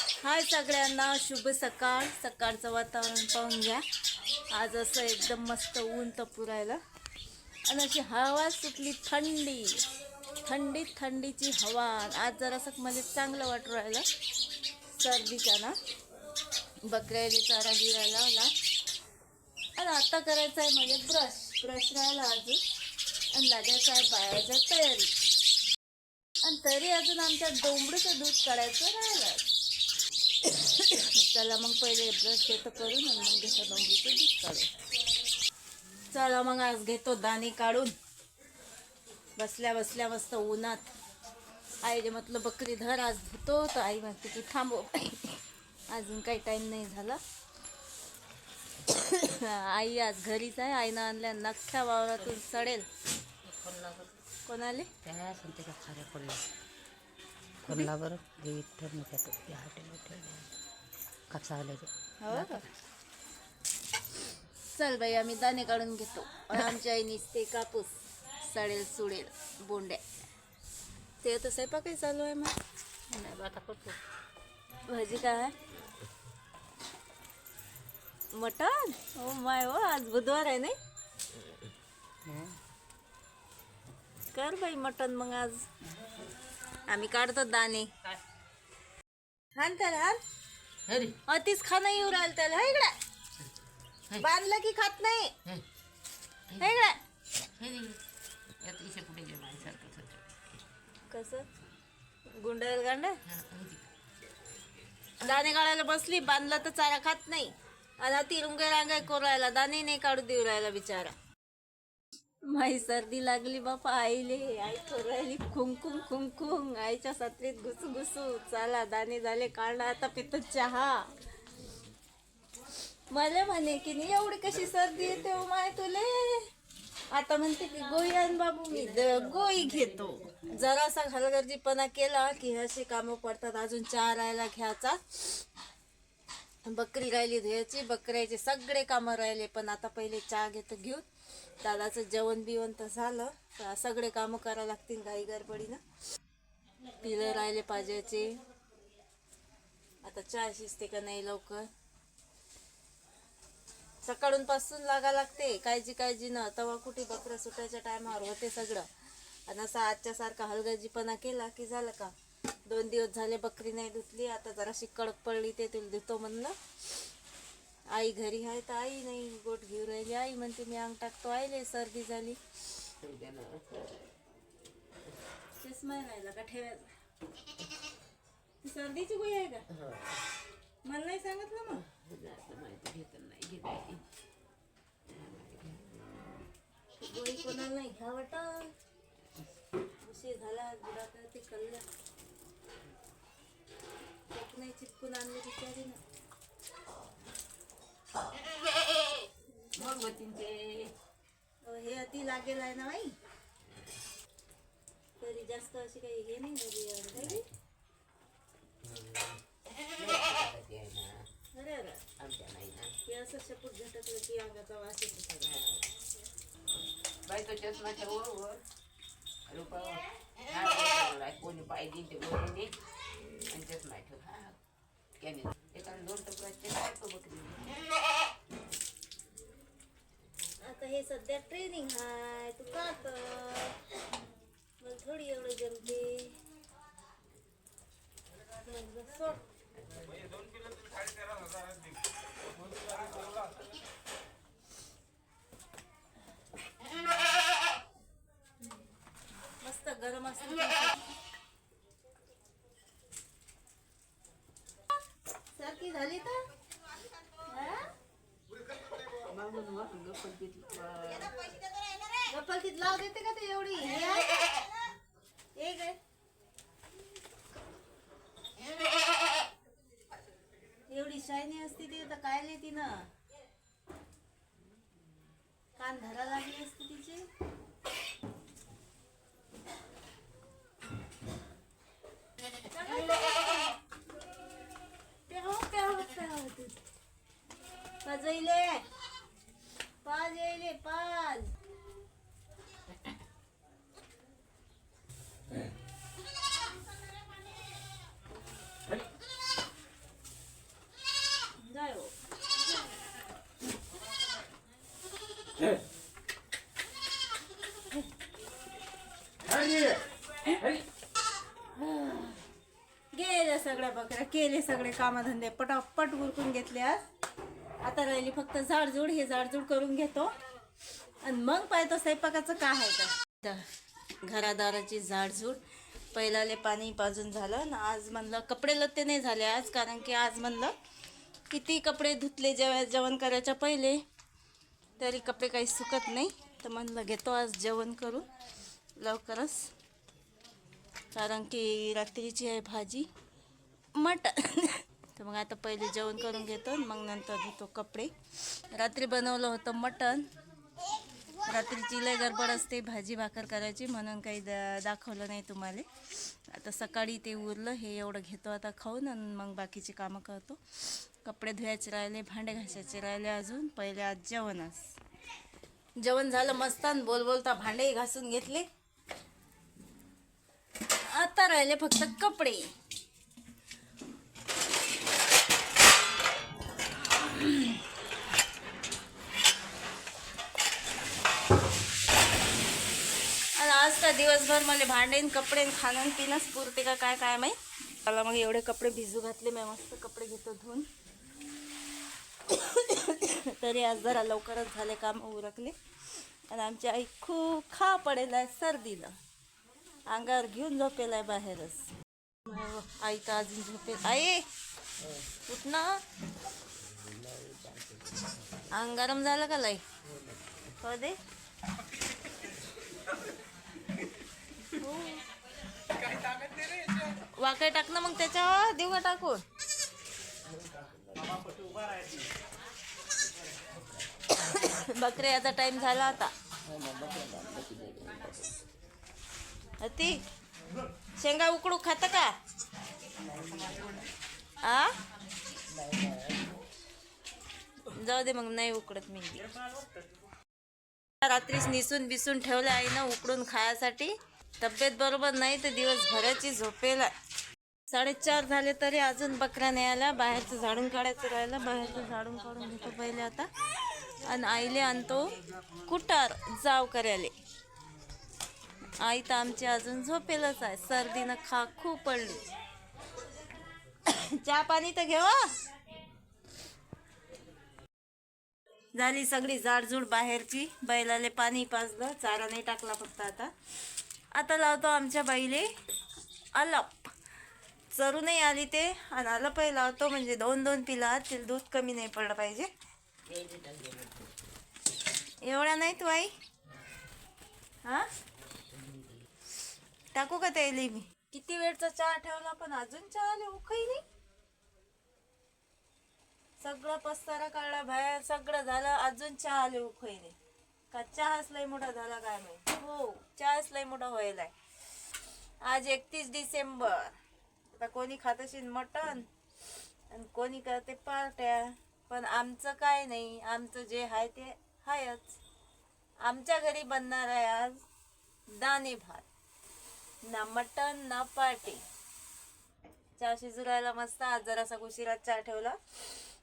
हाय सगळ्यांना शुभ सकाळ. सकाळचं वातावरण पाहून घ्या. आज असं एकदम मस्त ऊन तपुरायला. आणि अशी हवा सुटली थंडी. थंडी थंडीची हवा. आज जरासं म्हणजे चांगलं वाटू राहिलं. सर्दीच्या ना बकऱ्याला चारा गिरायला लावला. आणि आता करायचं आहे म्हणजे ब्रश ब्रश राहिला अजून. आणि लागायचं आहे बायाच्या तयारी. आणि तरी अजून आमच्या डोंबडीचं दूध काढायचं राहिलं चला मग पहिले ब्रश घेतो करून आणि मग घेतो डोंबरीचं दूध काढून. चला मग आज घेतो दाणे काढून. बसल्या बसल्या मस्त उन्हात. आईने म्हटलं बकरी धर आज धुतो. तर आई म्हणते की थांबव. अजून काही टाईम नाही झाला. आई आज घरीच आहे. आईनं आणल्या नख्या वावरातून सडेल. कोणाले? पडला बरं हे त्याचं ते हॉटेल विठ्ठल कापसा आल्याचे हो का? चल बाई आम्ही दाणे काढून घेतो. आमच्या आई निसते कापूस सडेल सुडेल बोंड्या. ते तर स्वयंपाकही चालू आहे मग. नाही आता करतो. भाजी काय? मटण? हो माय हो आज बुधवार आहे नाही. कर बाई मटण मग आज. आम्ही काढतो दाणे. हान तर हान. अतिच खाणं येऊ राहिलं त्याला. हे इकडे. बांधलं की खात नाही. हे, इकडे. कसं? गांडा? हे दे. दाणे काढायला बसली बांधला तर चारा खात नाही. आणि ती रुंगे रांगाय करू राहिला दाणे नाही काढू देऊ राहिला बिचारा. माई सर्दी लागली बापा आईले आई राहिली. खुंकुम खुंकुम आईच्या सात्रीत घुसू घुसू. चाला दाणे झाले काढला आता पितो चहा. मला म्हणे की नाही एवढी कशी सर्दी येते हो माय तुले? आता म्हणते की गोळी आण बाबू मी गोळी घेतो. जरासा हलगर्जीपणा केला की अशी कामं पडतात. अजून चहा राहायला घ्यायचा. बकरी राहिली धुयाची बकऱ्याचे सगळे कामं राहिले पण आता पहिले चहा घेतो घेऊन. दादाचं जेवण बिवण तर झालं. तर सगळे कामं करावं लागतील गाई गडबडीनं. पिलं राहिले पाहिजेचे आता चहा शिजते का नाही लवकर. सकाळून पासून लागा लागते. काळजी काळजी न तवा कुठे बकरं सुटायच्या टायमावर होते सगळं. आणि असं आजच्या सारखा हलगर्जीपणा केला की झालं का? दोन दिवस झाले बकरी नाही धुतली. आता जराशी कडक पडली ते तुला धुतो म्हणलं. आई घरी आहे तर आई नाही गोट घेऊ राहिली. आई म्हणते मी अंग टाकतो आईले सर्दी झाली. चष्मा राहिला का ठेवायला ती सर्दीची गोळी आहे का? मला नाही सांगितलं मग. माहिती घेत नाही घेत. गोळी कोणाला नाही घ्या वाटत उशीर झाला गुडाकर ते कल्लं. नाही चिपकून आणले बिचारी ना ते हे अति लागेल आहे ना बाई? तरी जास्त अशी काही हे नाही ना. अरे अरे आमच्या नाही ना हे असं शपूट झटकलं की अंगाचा वास येतो सगळा बाई तो चष्मा ठेववर रुपा कोणी पाहिजे ते बोलून दे. आणि चष्मा ठेव. हा. दोन टपराचे काय तो बकरी आता हे सध्या ट्रेनिंग आहे तू का कर? थोडी एवढं जमते. मस्त गरम असते सारखी झाली तर हा? गप्पलतीत लाव देते का ते एवढी? हे आहे? एक आहे एवढी शायनी असती ती तर काय नाही तिनं. कान धरा लागली असती तिची. प्याव, गेल्या सगळ्या बकऱ्या केले सगळे कामधंदे. पटापट उरकून घेतले आज. आता राहिली फक्त झाडझूड हे झाडझूड करून घेतो. आणि मग पाहतो स्वयंपाकाचं काय आहे का घरादाराची झाडझूड पहिलाले पाणी पाजून झालं ना आज म्हणलं कपडे लत्ते नाही झाले आज कारण की आज म्हणलं किती कपडे धुतले जेव्हा जेवण करायच्या पहिले. तरी कपडे काही सुकत नाही. तर म्हणलं घेतो आज जेवण करून लवकरच. कारण की रात्रीची आहे भाजी. मटण तर मग आता पहिले जेवण करून घेतो आणि मग नंतर धुतो कपडे. रात्री बनवलं होतं मटण रात्रीची लय गडबड असते भाजी भाकर करायची म्हणून काही दा दाखवलं नाही तुम्हाला. आता सकाळी ते उरलं हे एवढं घेतो आता खाऊन आणि मग बाकीची कामं करतो. कपडे धुवायचे राहिले भांडे घासायचे राहिले अजून. पहिले आज जेवणच. जेवण झालं मस्त बोल बोलता भांडेही घासून घेतले. आता राहिले फक्त कपडे. आज का दिवसभर मला भांडेन कपडे खाणं न पिणंच पुरते का काय काय माहीत? मला मग एवढे कपडे भिजू घातले मी मस्त कपडे घेतो धुवून. तरी आज जरा लवकरच झाले काम उरकले. आणि आमची आई खूप खा पडेल आहे सर्दीनं. अंगावर घेऊन झोपेलाय आहे बाहेरच. आई तर अजून झोपेल. आई! उठ ना. अंग गरम झालं का लाई? हो दे. हो. वाकड टाक ना मग त्याच्यावर. देऊ का टाकून? बकऱ्याचा टाइम झाला आता. ती शेंगा उकडू खात का? आ? जाऊ दे मग नाही उकडत मी. रात्रीच निसून बिसून ठेवलं आहे ना उकडून खायासाठी. तब्येत बरोबर नाही तर दिवसभराची झोपेला साडेचार झाले तरी अजून बकऱ्या नाही आल्या बाहेरचं झाडून काढायचं राहिलं बाहेरचं झाडून काढून घेतो पहिले आता. आणि आईले आणतो कुटार जाव करायले. आई तर आमची अजून झोपेलच आहे. सर्दीनं खा खूप पडली. चहा पाणी तर घेवा झाली सगळी जाडजूड बाहेरची. बैलाले पाणी पाजलं चारा नाही टाकला फक्त आता. आता लावतो आमच्या बैले अलप चरूनही आली ते. आणि अलपही लावतो म्हणजे दोन दोन पिला. तिला दूध कमी नाही पडलं पाहिजे. एवढा नाही तू आई? हा? टाकू का त्याली मी? किती वेळचा चहा ठेवला पण अजून चहा आली उखई नाही. सगळं पस्तारा काढला बाहेर सगळं झालं अजून चहा आले उखई नाही. का चहाच लय मोठा झाला काय माहिती? हो चहाच लय मोठा व्हायलाय. आज एकतीस डिसेंबर. आता कोणी खात असेल मटण आणि कोणी करते पार्ट्या. पण आमचं काय नाही. आमचं जे आहे ते आहेच आमच्या घरी बनणार आहे आज दाणे भात. ना मटण ना पार्टी. चहा शिजुरायला मस्त आज जरासा उशिरा चहा ठेवला.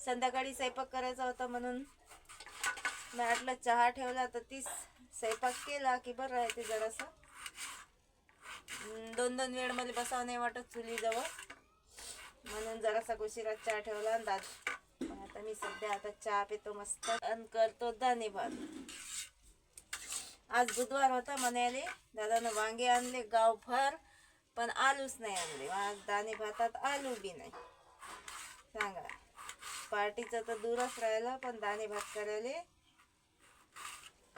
संध्याकाळी स्वयंपाक करायचा होता म्हणून मी म्हटलं चहा ठेवला तर तीच स्वयंपाक केला की बरं आहे ते जरासं. दोन दोन वेळ मला बसावं नाही वाटत चुलीजवळ. म्हणून जरासा उशिरा चहा ठेवला आणि दात पण आता मी सध्या आता चहा पितो मस्त. आणि करतो दाणे भात आज बुधवार होता म्हणाले दादानं वांगे आणले गावभर पण आलूच नाही आणले. आज दाणे भातात आलू बी नाही. सांगा. पार्टीचं तर दूरच राहिलं पण दाणे भात करायला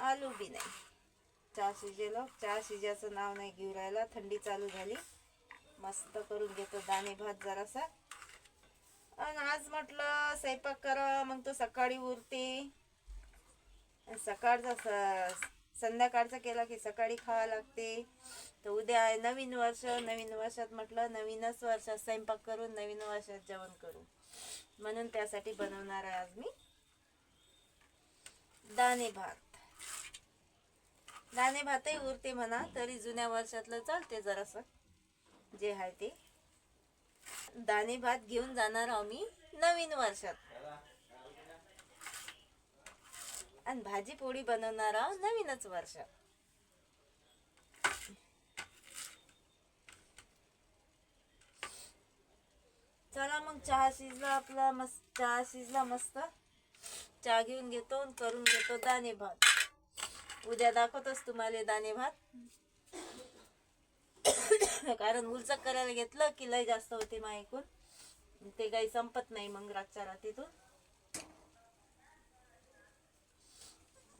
आलू बी नाही. चहा शिजेलो चहा शिजायचं नाव नाही घेऊ राहिला. थंडी चालू झाली. मस्त करून घेतो दाणे भात जरासा. आणि आज म्हटलं स्वयंपाक करा. मग तो सकाळी उरते. सकाळचा संध्याकाळचा केला की सकाळी खावा लागते. तर उद्या नवीन वर्ष. नवीन वर्षात म्हटलं नवीनच वर्षात स्वयंपाक करून नवीन वर्षात जेवण करू. म्हणून त्यासाठी बनवणार आहे आज मी दाणे भात. दाणे भातही उरते म्हणा तरी जुन्या वर्षातलं चालते जरासं. जे आहे ते. दाणे भात घेऊन जाणार आहो मी नवीन वर्षात. आणि भाजी पोळी बनवणार आहोत नवीनच वर्ष चला मग चहा शिजला आपला मस्त चहा शिजला मस्त. चहा घेऊन घेतो आणि करून घेतो दाणे भात. उद्या दाखवतोच तुम्हाला दाणे भात. कारण उलचक करायला घेतलं की लय जास्त होते मा ऐकून. ते काही संपत नाही मग रातच्या रात्रीतून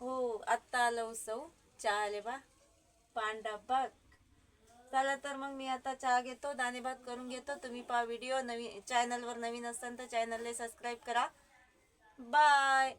हो आत्ता आलं उसव चहा आले बा. पान बाग चला तर मग मी आता चहा घेतो दाणे भात करून घेतो. तुम्ही पहा व्हिडिओ नवीन चॅनलवर नवीन असाल तर चॅनलला सबस्क्राईब करा. बाय